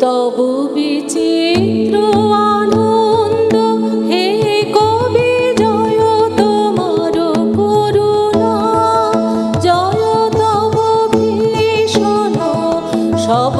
তবু বিচিত্র আনন্দ হে কবি জয় তোমার করুণা জয় তব ভীষণ সব